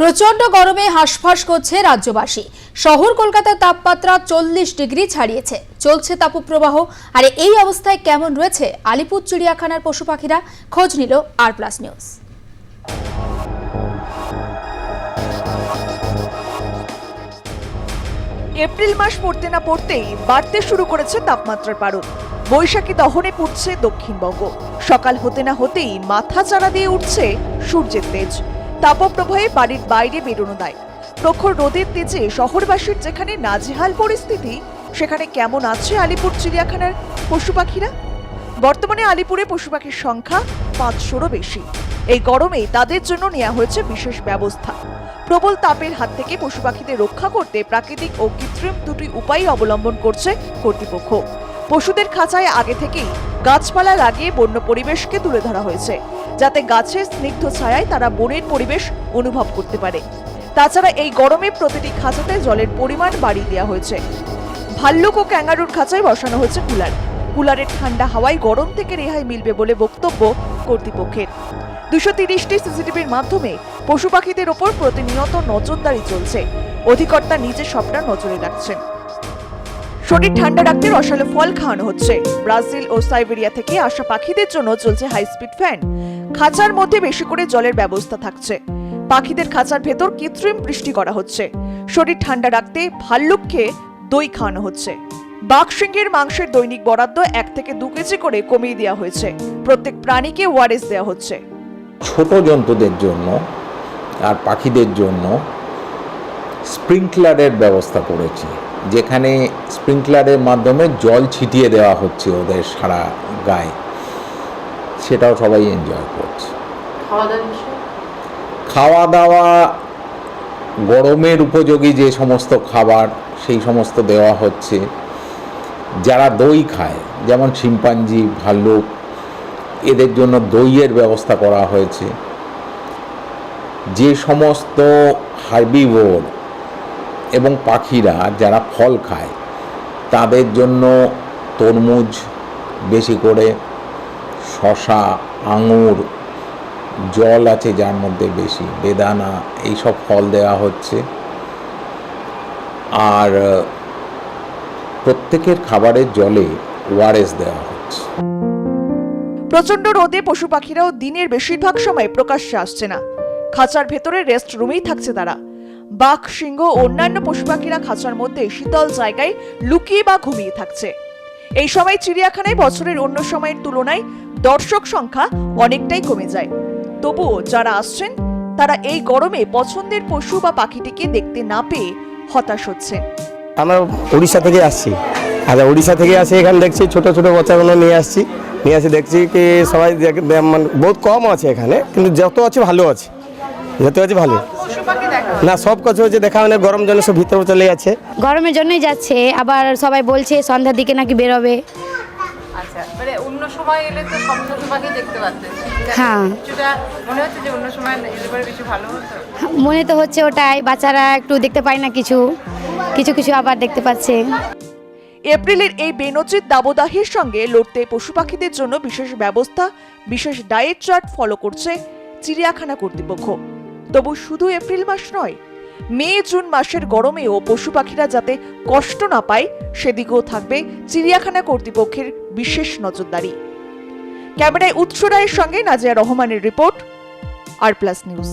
প্রচণ্ড গরমে হাঁসফাঁস করছে রাজ্যবাসী। শহর কলকাতার তাপমাত্রা চল্লিশ ডিগ্রি ছাড়িয়েছে। চলছে তাপপ্রবাহ। আর এই অবস্থায় কেমন রয়েছে আলিপুর চিড়িয়াখানার পশু পাখিরা? খোঁজ নিল আর প্লাস নিউজ। এপ্রিল মাস পড়তে না পড়তেই বাড়তে শুরু করেছে তাপমাত্রার পারদ। বৈশাখী দহনে পুড়ছে দক্ষিণবঙ্গ। সকাল হতে না হতেই মাথা চারা দিয়ে উঠছে সূর্যের তেজ। তাপপ্রবাহে বাড়ির বাইরে বেরোনো দেয়। প্রখর রোদের তেজে শহরবাসীর যেখানে নাজেহাল পরিস্থিতি, সেখানে কেমন আছে আলিপুর চিড়িয়াখানার পশু পাখিরা? বর্তমানে আলিপুরে পশু পাখির সংখ্যা পাঁচশোরও বেশি। এই গরমে তাদের জন্য নেওয়া হয়েছে বিশেষ ব্যবস্থা। প্রবল তাপের হাত থেকে পশু পাখিদের রক্ষা করতে প্রাকৃতিক ও কৃত্রিম দুটি উপায় অবলম্বন করছে কর্তৃপক্ষ। পশুদের খাঁচায় আগে থেকেই গাছপালা লাগিয়ে বন্য পরিবেশকে তুলে ধরা হয়েছে। যাতে গাছের স্নিগ্ধ ছায়ায় তারা বনের পরিবেশ অনুভব করতে পারে। তাছাড়া এই গরমে প্রতিটি খাঁচাতে জলের পরিমাণ বাড়িয়ে দেওয়া হয়েছে। ভাল্লুক ও ক্যাঙ্গারুর খাঁচায় বসানো হয়েছে কুলার। কুলারের ঠান্ডা হাওয়ায় গরম থেকে রেহাই মিলবে বলে বক্তব্য কর্তৃপক্ষের। দুশো তিরিশটি সিসিটিভির মাধ্যমে পশু পাখিদের ওপর প্রতিনিয়ত নজরদারি চলছে। অধিকর্তা নিজে সবটা নজরে রাখছেন। শরীর ঠান্ডা রাখতে রসালো ফল খাওয়ানো হচ্ছে। ব্রাজিল ও সাইবেরিয়া থেকে আসা পাখিদের জন্য চলছে হাই স্পিড ফ্যান খাঁচার মধ্যে বেশি করে জলের ব্যবস্থা থাকছে। পাখিদের খাঁচার ভেতর কৃত্রিম বৃষ্টি করা হচ্ছে। শরীর ঠান্ডা রাখতে ভাল্লুককে দই খাওয়ানো হচ্ছে। বাঘসিংহের মাংসের দৈনিক বরাদ্দ এক থেকে দু কেজি করে কমিয়ে দেওয়া হয়েছে। প্রত্যেক প্রাণীকে ওয়ারেস দেওয়া হচ্ছে। ছোট জন্তুদের জন্য আর পাখিদের জন্য স্প্রিংকলারের ব্যবস্থা করেছি যেখানে স্প্রিংকলারের মাধ্যমে জল ছিটিয়ে দেওয়া হচ্ছে ওদের সারা গায়ে। সেটাও সবাই এনজয় করছে। খাওয়া দাওয়া গরমের উপযোগী যে সমস্ত খাবার সেই সমস্ত দেওয়া হচ্ছে। যারা দই খায় যেমন শিম্পাঞ্জি ভাল্লুক এদের জন্য দইয়ের ব্যবস্থা করা হয়েছে। যে সমস্ত হার্বিভোর এবং পাখিরা যারা ফল খায়, তাদের জন্য তরমুজ বেশি করে শশা আঙুর, জল আছে যার মধ্যে বেশি, বেদানা, এইসব ফল দেওয়া হচ্ছে। আর প্রত্যেকের খাবারের জলে ওআরএস দেওয়া হচ্ছে। প্রচণ্ড রোদে পশু পাখিরাও দিনের বেশিরভাগ সময় প্রকাশ্যে আসছে না। খাঁচার ভেতরে রেস্ট রুমেই থাকছে তারা। বাঘ সিংহ অন্যান্য পশু পাখিরা খাঁচার মধ্যে শীতল জায়গায় লুকিয়ে বা ঘুমিয়ে থাকছে। এই সময় চিড়িয়াখানায় বছরের অন্য সময়ের তুলনায় দর্শক সংখ্যা অনেকটাই কমে যায়। তবুও যারা আসছেন, তারা এই গরমে পছন্দের পশু বা পাখিটিকে দেখতে না পেয়ে হতাশ হচ্ছেন আমরা উড়িষ্যা থেকে আসছি। আচ্ছা উড়িষ্যা থেকে আসি এখানে দেখছি ছোট ছোট বাচ্চাগুলো নিয়ে আসছি। নিয়ে আসি দেখছি কি সবাই মানে বহুত কম আছে এখানে, কিন্তু যত আছে ভালো আছে। যত আছে ভালো। না সব কিছু হচ্ছে দেখা মানে গরম জন্য সব ভিতরে চলে যাচ্ছে। গরমের জন্যই যাচ্ছে আবার সবাই বলছে সন্ধ্যার দিকে নাকি বেরোবে। আচ্ছা মানে অন্য সময় এলে তো সব পশু পাখি দেখতে পারতেন হ্যাঁ। মনে মনে তো হচ্ছে ওটাই বাচ্চারা একটু দেখতে পায় না কিছু। কিছু কিছু আবার দেখতে পাচ্ছে। এপ্রিলের এই বেনজির দাবদাহের সঙ্গে লড়তে পশু পাখিদের জন্য বিশেষ ব্যবস্থা বিশেষ ডায়েট চার্ট ফলো করছে চিড়িয়াখানা কর্তৃপক্ষ। তবু শুধু এপ্রিল মাস নয়, মে, জুন মাসের গরমেও পশু পাখিরা যাতে কষ্ট না পায়, সেদিকেও থাকবে চিড়িয়াখানা কর্তৃপক্ষের বিশেষ নজরদারি। ক্যামেরায় উৎস রায়ের সঙ্গে নাজিয়া রহমানের রিপোর্ট, আর প্লাস নিউজ।